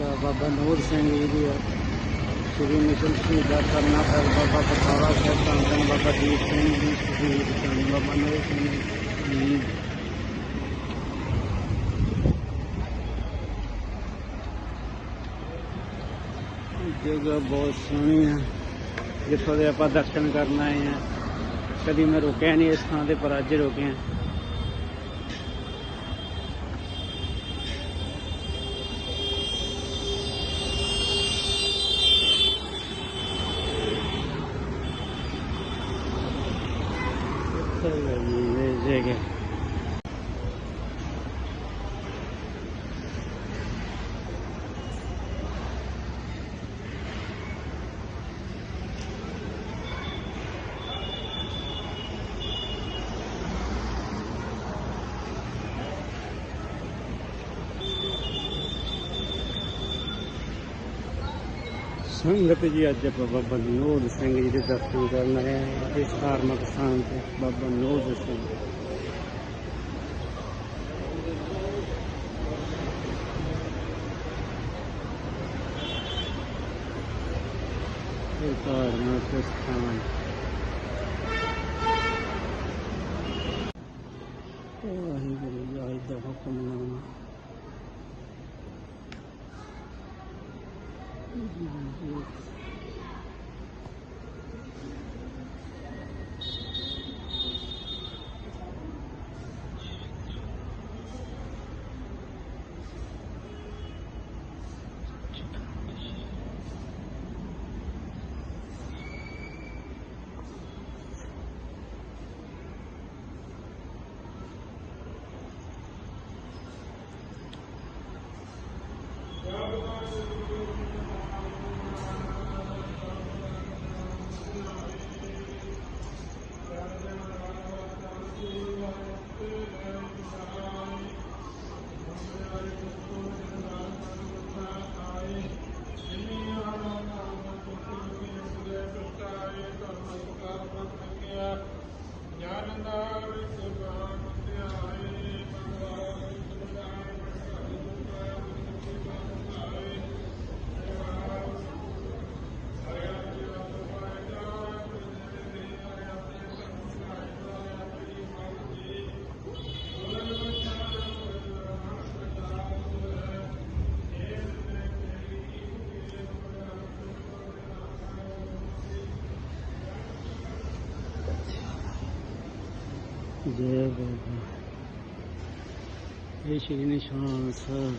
ਬਾਬਾ ਨੂਰ ਸਿੰਘ ਜੀ ਦੀ ਹੈ ਸ੍ਰੀ ਮਿਸ਼ਨ ਸ਼ਹੀਦਾਂ ਕਰਨਾ ਸਾਹਿਬ ਬਾਬਾ ਬਖਾਵਾ ਸਾਹਿਬ ਧੰਨ ਧੰਨ ਬਾਬਾ ਦੀਪ ਸਿੰਘ ਜੀ ਸ਼ਹੀਦ ਧੰਨ ਬਾਬਾ ਨੂਰ ਸਿੰਘ ਜੀ। ਜਗ੍ਹਾ ਬਹੁਤ ਸੋਹਣੀ ਹੈ ਜਿੱਥੋਂ ਦੇ ਆਪਾਂ ਦਰਸ਼ਨ ਕਰਨ ਆਏ ਹਾਂ ਕਦੀ ਮੈਂ ਰੁਕਿਆ ਨਹੀਂ ਇਸ ਥਾਂ ਤੇ, ਪਰ ਅੱਜ ਰੁਕਿਆ। 这个，你这个。ਸੰਗਤ ਜੀ ਅੱਜ ਆਪਾਂ ਬਾਬਾ ਨਿਰੋਧ ਸਿੰਘ ਜੀ ਦੇ ਦਰਸ਼ਨ ਕਰਨ ਆਏ ਹਾਂ ਇਸ ਧਾਰਮਿਕ ਸਥਾਨ ਤੇ ਬਾਬਾ ਨਿਰੋਧ ਸਿੰਘ ਇਹ ਧਾਰਮਿਕ ਸਥਾਨ ਵਾਹਿਗੁਰੂ ਜੀ ਆਇ ਦਾ ਹੁਕਮਨਾਮਾ Thank you. ਜੈ ਬਾਬਾ ਇਹ ਸ਼੍ਰੀ ਨਿਸ਼ਾਨ ਸਾਹਿਬ।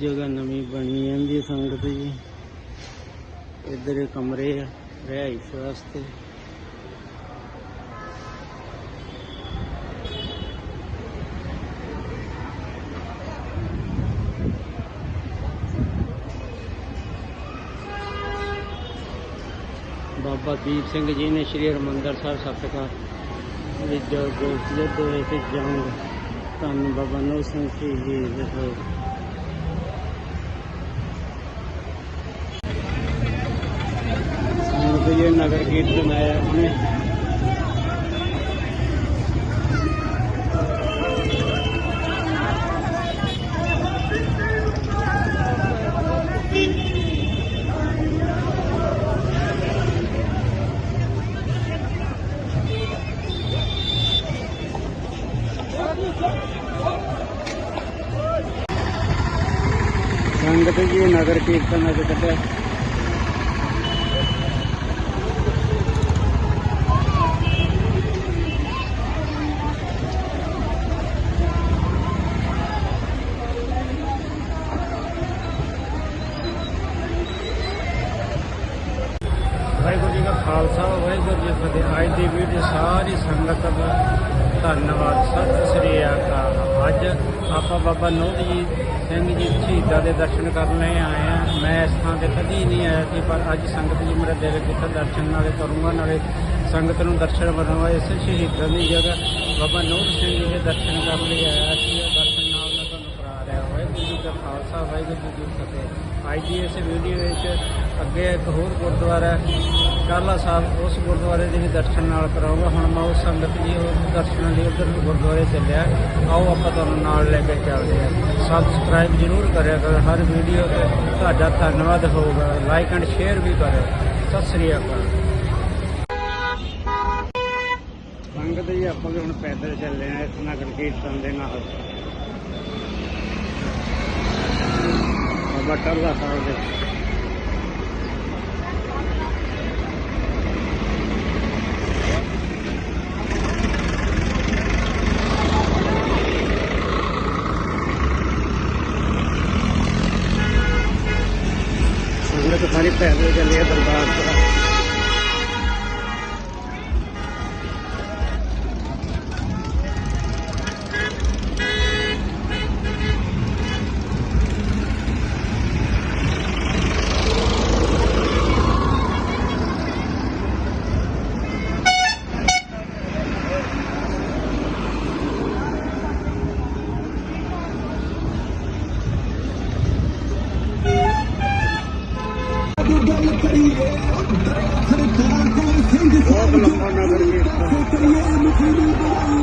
ਜਗ੍ਹਾ ਨਵੀਂ ਬਣੀ ਜਾਂਦੀ ਸੰਗਤ ਜੀ। ਇੱਧਰ ਕਮਰੇ ਆ ਰਿਹਾਇਸ਼ ਵਾਸਤੇ ਬਾਬਾ ਦੀਪ ਸਿੰਘ ਜੀ ਨੇ ਸ਼੍ਰੀ ਹਰਿਮੰਦਰ ਸਾਹਿਬ ਸਤਿਕਾਰ ਵਿੱਚ ਜੋ ਯੁੱਧ ਹੋਏ ਤੇ ਜੰਗ ਧੰਨ ਬਾਬਾ ਨੌ ਸਿੰਘ ਜੀ ਦੇ ਹੋਏ ਸੰਗਤ ਜੀ ਨਗਰ ਕੀਰਤਨ ہم نظر ٹی ਮੇਰਾ ਦਰਸ਼ਨ ਨਾਲੇ ਕਰੂੰਗਾ, ਨਾਲੇ ਸੰਗਤ ਨੂੰ ਦਰਸ਼ਨ ਬਣਾਵਾ ਇਸ ਸ਼ਹੀਦਾਂ ਦੀ ਜਗ੍ਹਾ। ਬਾਬਾ ਨੂਰ ਸਿੰਘ ਜੀ ਦੇ ਦਰਸ਼ਨ ਕਰਨ ਲਈ ਆਇਆ ਸੀ ਦਰਸ਼ਨ ਨਾਲ ਮੈਂ ਤੁਹਾਨੂੰ ਕਰਾ ਰਿਹਾ ਵਾਹਿਗੁਰੂ ਜੀ ਕਾ ਖਾਲਸਾ, ਵਾਹਿਗੁਰੂ ਜੀ ਕੀ ਫਤਿਹ। ਅੱਜ ਦੀ ਇਸ ਵੀਡੀਓ ਵਿੱਚ ਅੱਗੇ ਇੱਕ ਹੋਰ ਗੁਰਦੁਆਰਾ ਹੈ। ਕਾਲਾ ਸਾਹਿਬ, ਉਸ ਗੁਰਦੁਆਰੇ ਦੇ ਵੀ ਦਰਸ਼ਨ ਨਾਲ ਕਰਾਉਂਗਾ। ਹੁਣ ਮੈਂ ਉਸ ਸੰਗਤ ਜੀ ਉਸ ਦਰਸ਼ਨਾਂ ਲਈ ਉਧਰ ਗੁਰਦੁਆਰੇ ਚੱਲਿਆ। ਆਓ ਆਪਾਂ ਤੁਹਾਨੂੰ ਨਾਲ ਲੈ ਕੇ ਚੱਲਦੇ ਹਾਂ। ਸਬਸਕ੍ਰਾਈਬ ਜ਼ਰੂਰ ਕਰਿਆ ਕਰੋ। ਹਰ ਵੀਡੀਓ ਤੇ ਤੁਹਾਡਾ ਧੰਨਵਾਦ ਹੋਊਗਾ। ਲਾਈਕ ਐਂਡ ਸ਼ੇਅਰ ਵੀ ਕਰਿਓ। ਸਤਿ ਸ੍ਰੀ ਅਕਾਲ ਸੰਗਤ ਜੀ ਆਪਾਂ ਵੀ ਹੁਣ ਪੈਦਲ ਚੱਲੇ ਆ ਇਸ ਨਗਰ ਕੀਰਤਨ ਦੇ ਨਾਲ ਬਾਬਾ ਟੱਲਾ ਸਾਹਿਬ ਦੇ ਸੰਗਤ ਸਾਰੀ ਪੈਦਲ ਚੱਲੀ ਹੈ ਦਰਬਾਰ ਸਾਹਿਬ ਬਹੁਤ ਲੰਬਾ ਨਗਰ ਕੀਰਤਨ ਬਹੁਤ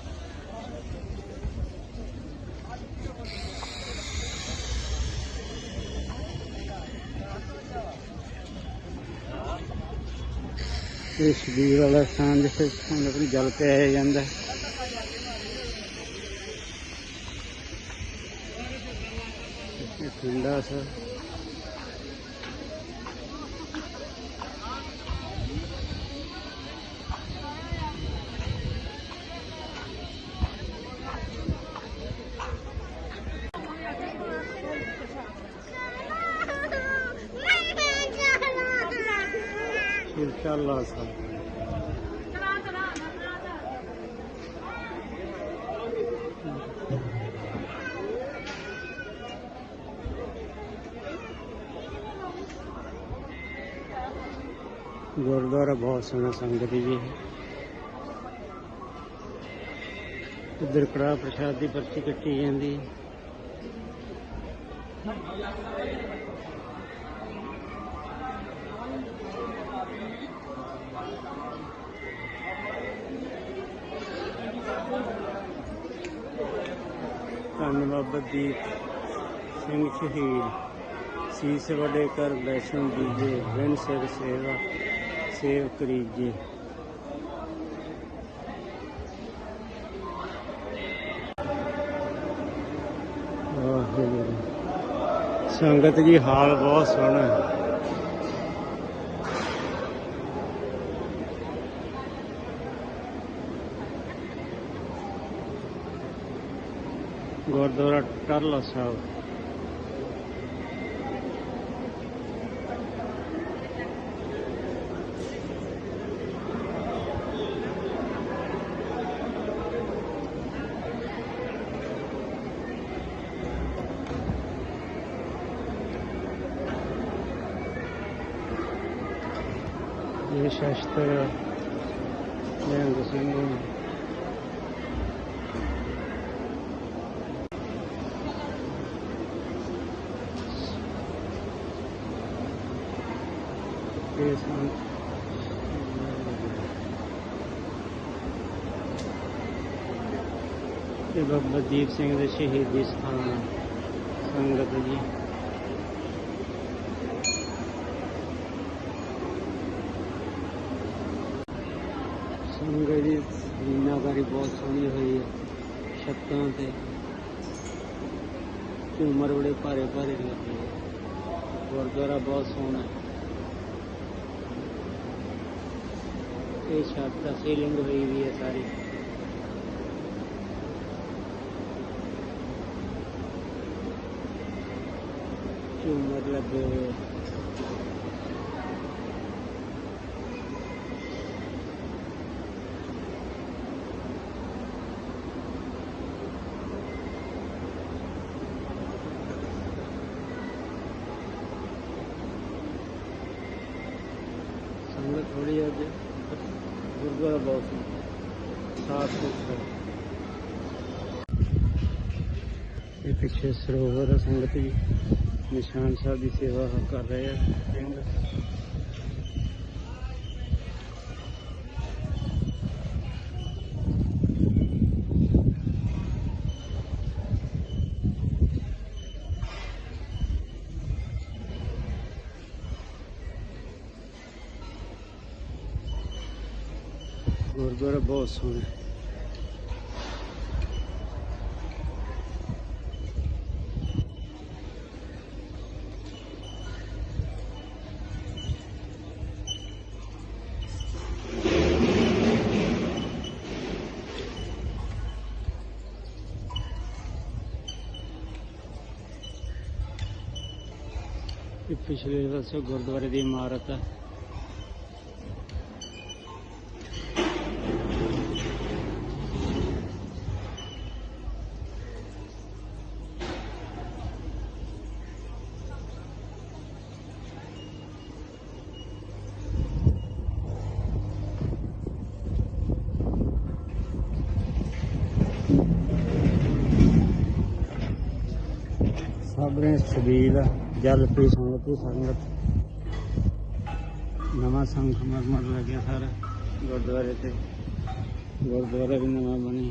ਇਹ ਸ਼ਬੀਰ ਵਾਲਾ ਸਥਾਨ ਜਿੱਥੇ ਸੰਗਤ ਨੂੰ ਜਲ ਪਿਆ ਜਾਂਦਾ ਹੈ। ਠੰਡਾ ਸਾ ਗੁਰਦੁਆਰਾ ਬਹੁਤ ਸੋਹਣਾ ਸੰਗਤ ਜੀ ਉਧਰ ਕੜਾ ਪ੍ਰਸ਼ਾਦ ਦੀ ਪਰਚੀ ਕੱਟੀ ਜਾਂਦੀ ਧੰਨ ਬਾਬਾ ਦੀਪ ਸਿੰਘ ਸ਼ਹੀਦ। ਸੀਸ ਵਡੇ ਕਰ ਬੈਸ਼ਨ ਦੀਜੇ ਬਿਨ ਸਿਰ ਸੇਵਾ। ਸੇਵ ਕਰੀਜੇ ਵਾਹਿਗੁਰੂ। ਸੰਗਤ ਜੀ ਹਾਲ ਬਹੁਤ ਸੋਹਣਾ ਹੈ। ਗੁਰਦੁਆਰਾ ਟਰਲਾ ਸਾਹਿਬ। ਇਹ ਸ਼ਸਤਰ ਨਿਹੰਗ ਸਿੰਘ ਇਹ ਸਨ ਇਹ ਬਾਬਾ ਦੀਪ ਸਿੰਘ ਦੇ ਸ਼ਹੀਦੀ ਸਥਾਨ ਸੰਗਤ ਜੀ ਸੰਗਤ ਜੀ ਜ਼ਮੀਨਾਦਾਰੀ ਬਹੁਤ ਸੋਹਣੀ ਹੋਈ ਹੈ ਛੱਤਾਂ ਤੇ ਝੂਮਰ ਬੜੇ ਭਾਰੇ ਭਾਰੇ ਲੱਗੇ ਹੋਏ। ਗੁਰਦੁਆਰਾ ਬਹੁਤ ਸੋਹਣਾ ਹੈ ਇਹ ਛੱਤ ਦਾ ਸੀਲਿੰਗ ਹੋਈ ਵੀ ਹੈ ਸਾਰੀ ਝੂਮਰ ਲੱਗੇ ਹੋਏ ਸੰਗਤ ਜੀ ਨਿਸ਼ਾਨ ਸਾਹਿਬ ਦੀ ਸੇਵਾ ਕਰ ਰਹੇ ਆ ਸਿੰਘ ਗੁਰਦੁਆਰਾ ਬਹੁਤ ਸੋਹਣਾ ਹੈ। ਪਿਛਲੇ ਪਾਸੇ ਗੁਰਦੁਆਰੇ ਦੀ ਇਮਾਰਤ ਹੈ ਸਾਬਰੇ ਸਬੀਲ ਜਲ کی سنگت نواں سنگ مر مر لگے سارا۔ گردوارے سے گردوارے بھی نواں بنے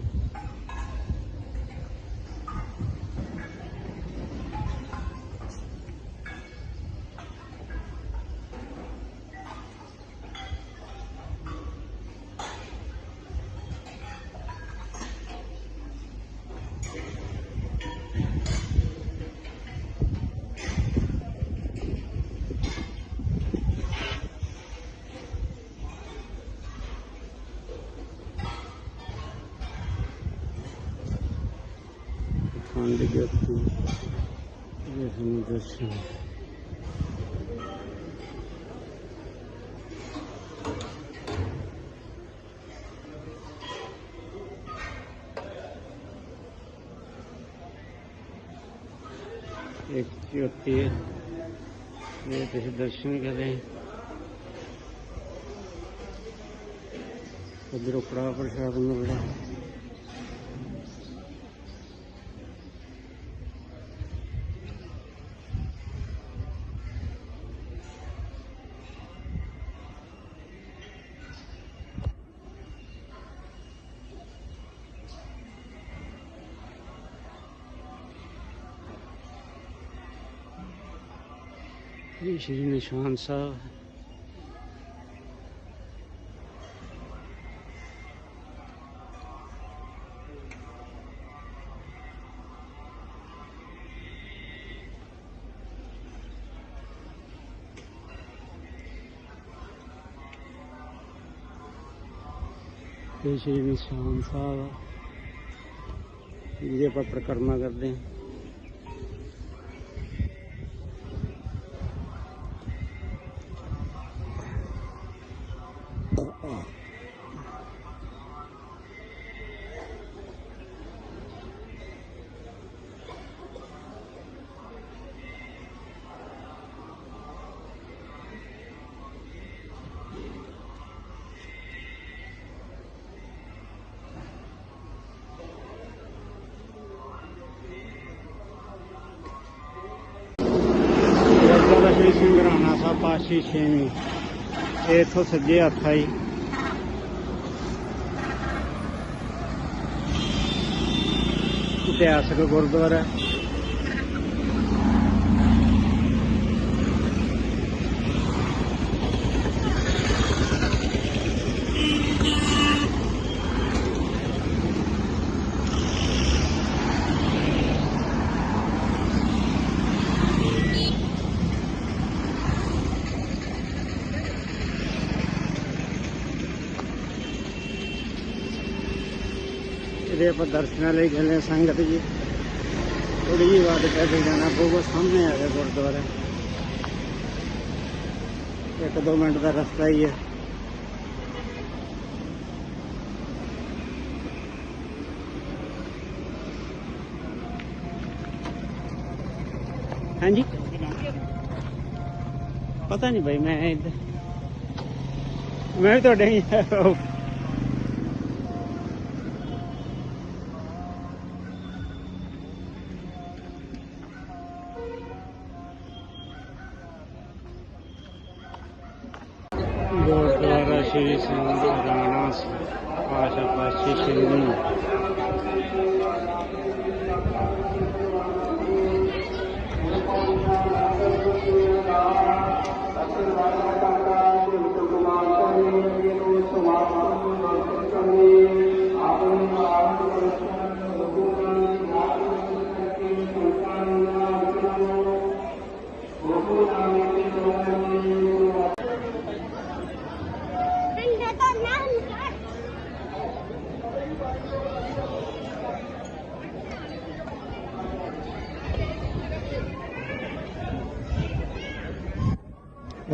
شکتی ہوتی ہے۔ یہ درشن کریں ادھر پڑا پرشاد مل ਇਹ ਸ਼੍ਰੀ ਨਿਸ਼ਾਨ ਸਾਹਿਬ। ਇਹ ਸ਼੍ਰੀ ਨਿਸ਼ਾਨ ਸਾਹਿਬ। ਜਿਹਦੇ ਆਪਾਂ ਪ੍ਰਕਰਮਾ ਕਰਦੇ ਹਾਂ। ਗੁਰਦੁਆਰਾ ਸਿੰਘ ਰਾਣਾ ਸਾਹਿਬ ਪਾਸ਼ੀ ਛੇਵੀਂ। ਇਹ ਇੱਥੋਂ ਸੱਜੇ ਹੱਥ ਆਈ। ਇਤਿਹਾਸਕ ਗੁਰਦੁਆਰਾ। ದೇಪ ದರ್ಶನಾಲಯಗಳ ಸಂಗತಿಗೆ ಉಳಿಯುವಾಗ ಜಾನ ಹೋಗೋ ಸಾಮನೆ ಆಗಿದೆ ಗುರುದ್ವಾರ ایک دو منٹ کا رستہ ہی ہے ہاں جی پتہ نہیں بھائی میں میں تو نہیں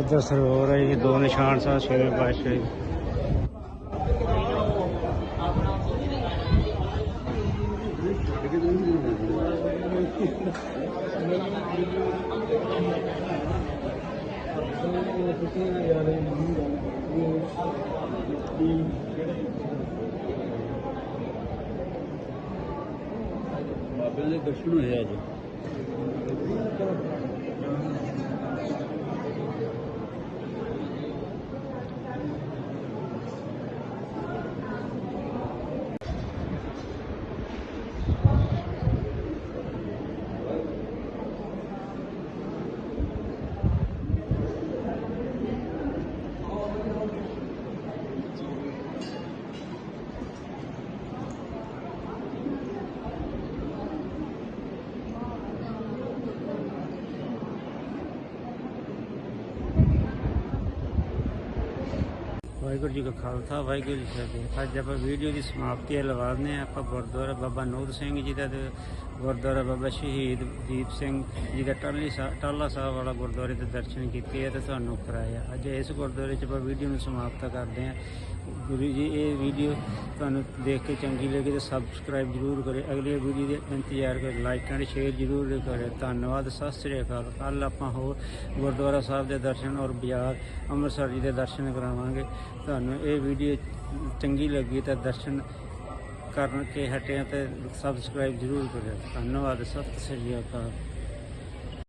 ادھر سروور ہے یہ دو نشان سا شیر بادشاہی بابے دے درشن ہوئے اج ਵਾਹਿਗੁਰੂ ਜੀ ਕਾ ਖਾਲਸਾ, ਵਾਹਿਗੁਰੂ ਜੀ ਕੀ ਫਤਿਹ। ਅੱਜ ਆਪਾਂ ਵੀਡੀਓ ਦੀ ਸਮਾਪਤੀ ਲਵਾਉਂਦੇ ਹਾਂ। ਆਪਾਂ ਗੁਰਦੁਆਰਾ ਬਾਬਾ ਨੋਦ ਸਿੰਘ ਜੀ ਦਾ ਤੇ ਗੁਰਦੁਆਰਾ ਬਾਬਾ ਸ਼ਹੀਦ ਦੀਪ ਸਿੰਘ ਜੀ ਦਾ ਟਾਲੀ ਸਾਹਿਬ ਟਾਲਾ ਸਾਹਿਬ ਵਾਲਾ ਗੁਰਦੁਆਰੇ ਦੇ ਦਰਸ਼ਨ ਕੀਤੇ ਆ ਤੇ ਤੁਹਾਨੂੰ ਕਰਾਇਆ ਅੱਜ ਇਸ ਗੁਰਦੁਆਰੇ 'ਚ ਆਪਾਂ ਵੀਡੀਓ ਨੂੰ ਸਮਾਪਤ ਕਰਦੇ ਹਾਂ। ਗੁਰੂ ਜੀ, ਇਹ ਵੀਡੀਓ ਤੁਹਾਨੂੰ ਦੇਖ ਕੇ ਚੰਗੀ ਲੱਗੀ ਤਾਂ ਸਬਸਕ੍ਰਾਈਬ ਜਰੂਰ ਕਰੇ ਅਗਲੀ ਵੀਡੀਓ ਦੇ ਇੰਤਜ਼ਾਰ ਕਰ ਲਾਈਕ ਐਂਡ ਸ਼ੇਅਰ ਜਰੂਰ ਕਰੇ ਧੰਨਵਾਦ। ਸਤਿ ਸ੍ਰੀ ਅਕਾਲ। ਕੱਲ ਆਪਾਂ ਹੋਰ ਗੁਰਦੁਆਰਾ ਸਾਹਿਬ ਦੇ ਦਰਸ਼ਨ ਔਰ ਬਾਜ਼ਾਰ ਅੰਮ੍ਰਿਤਸਰ ਜੀ ਦੇ ਦਰਸ਼ਨ ਕਰਾਵਾਂਗੇ। ਤੁਹਾਨੂੰ ਇਹ ਵੀਡੀਓ ਚੰਗੀ ਲੱਗੀ ਤਾਂ ਦਰਸ਼ਨ ਕਰਨ ਕੇ ਹਟਿਆ ਤੇ ਸਬਸਕ੍ਰਾਈਬ ਜਰੂਰ ਕਰਿਓ। ਧੰਨਵਾਦ। ਸਤਿ ਸ੍ਰੀ ਅਕਾਲ।